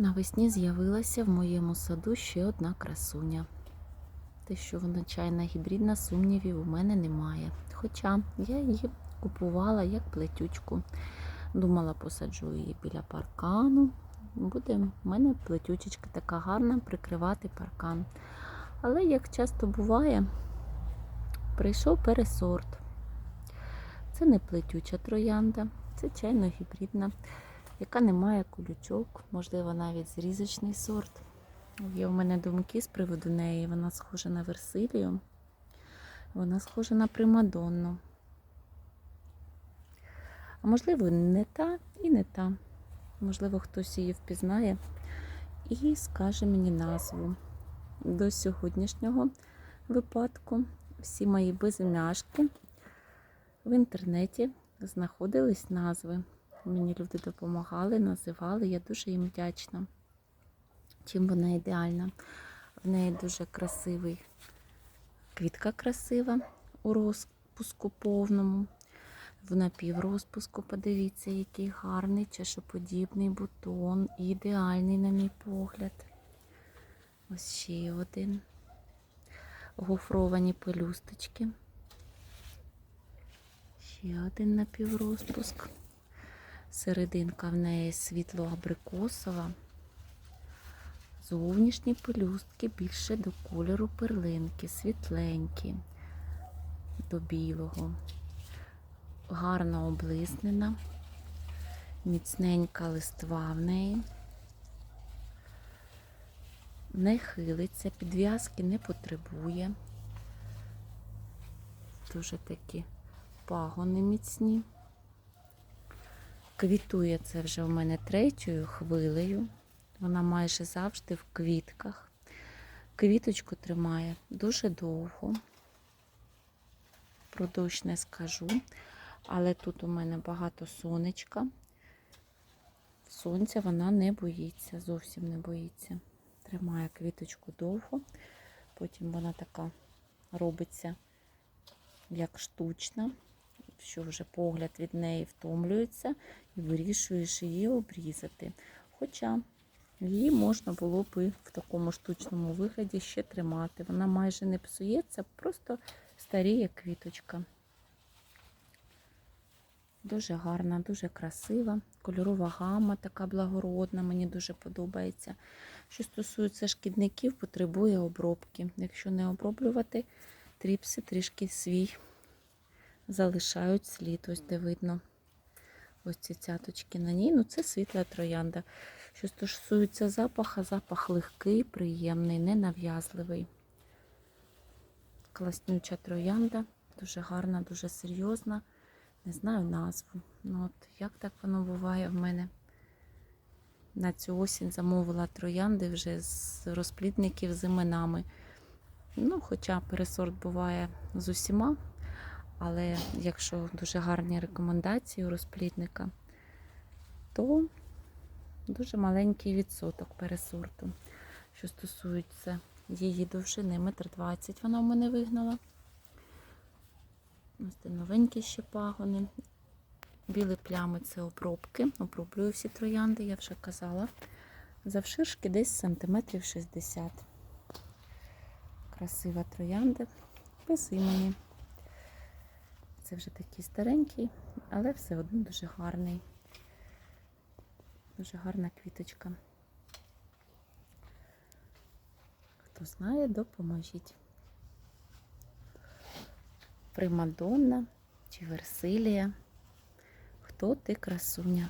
Навесні з'явилася в моєму саду ще одна красуня. Те, що вона чайна гібридна, сумнівів у мене немає. Хоча я її купувала як плетючку. Думала, посаджу її біля паркану. Буде в мене плетючечка така гарна прикривати паркан. Але, як часто буває, прийшов пересорт. Це не плетюча троянда, це чайно гібридна яка не має колючок, можливо, навіть зрізочний сорт. Є в мене думки з приводу неї. Вона схожа на Версилію, вона схожа на Примадонну. А можливо, не та і не та. Можливо, хтось її впізнає і скаже мені назву. До сьогоднішнього випадку всі мої безім'яшки в інтернеті знаходились назви. Мені люди допомагали, називали. Я дуже їм вдячна. Чим вона ідеальна. В неї дуже красивий квітка красива у розпуску повному. В напіврозпуску, подивіться, який гарний чашоподібний бутон. Ідеальний, на мій погляд. Ось ще один. Гофровані пелюсточки. Ще один напіврозпуск. Серединка в неї світло-абрикосова. Зовнішні пелюстки більше до кольору перлинки, світленькі, до білого. Гарно облиснена, міцненька листва в неї. Не хилиться, підв'язки не потребує. Дуже такі пагони міцні. Квітує це вже в мене третьою хвилею. Вона майже завжди в квітках. Квіточку тримає дуже довго. Про дощ не скажу, але тут у мене багато сонечка. Сонця вона не боїться, зовсім не боїться. Тримає квіточку довго, потім вона така робиться як штучна що вже погляд від неї втомлюється і вирішуєш її обрізати. Хоча її можна було б в такому штучному вигляді ще тримати. Вона майже не псується, просто старіє квіточка. Дуже гарна, дуже красива, кольорова гама така благородна, мені дуже подобається. Що стосується шкідників, потребує обробки. Якщо не оброблювати, тріпси трішки свій залишають слід, ось де видно ось ці цяточки на ній. Ну, це світла троянда. Що стосується запаха, запах легкий, приємний, ненав'язливий. Класнюча троянда, дуже гарна, дуже серйозна. Не знаю назву. Ну, от Як так воно буває в мене? На цю осінь замовила троянди вже з розплідників з іменами. Ну, Хоча пересорт буває з усіма. Але якщо дуже гарні рекомендації у розплідника, то дуже маленький відсоток пересорту. Що стосується її довжини, метр двадцять вона в мене вигнала. Ось це новенькі ще пагони. Білі плями це обробки. Оброблюю всі троянди, я вже казала. Завширшки десь сантиметрів 60. Красива троянда, без імені. Це вже такий старенький, але все одно дуже гарний. Дуже гарна квіточка. Хто знає, допоможіть. Примадонна чи Версилія. Хто ти красуня?